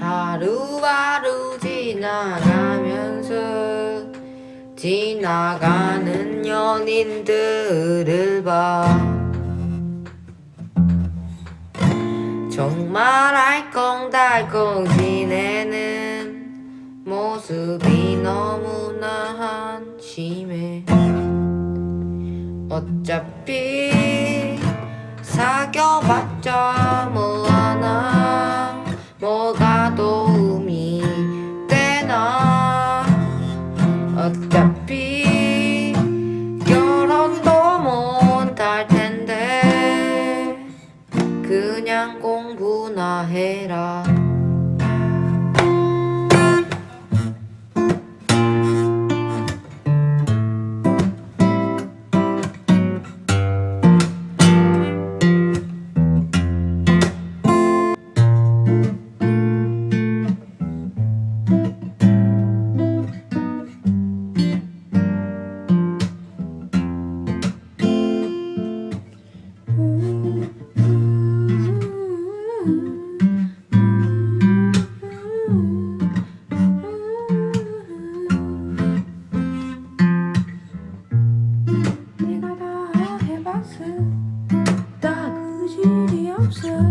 하루하루 지나가면서 지나가는 연인들을 봐. 정말 알콩달콩 지내는 모습이 너무나 한심해. 어차피 사귀어봤자 뭐 공부나 해라. closer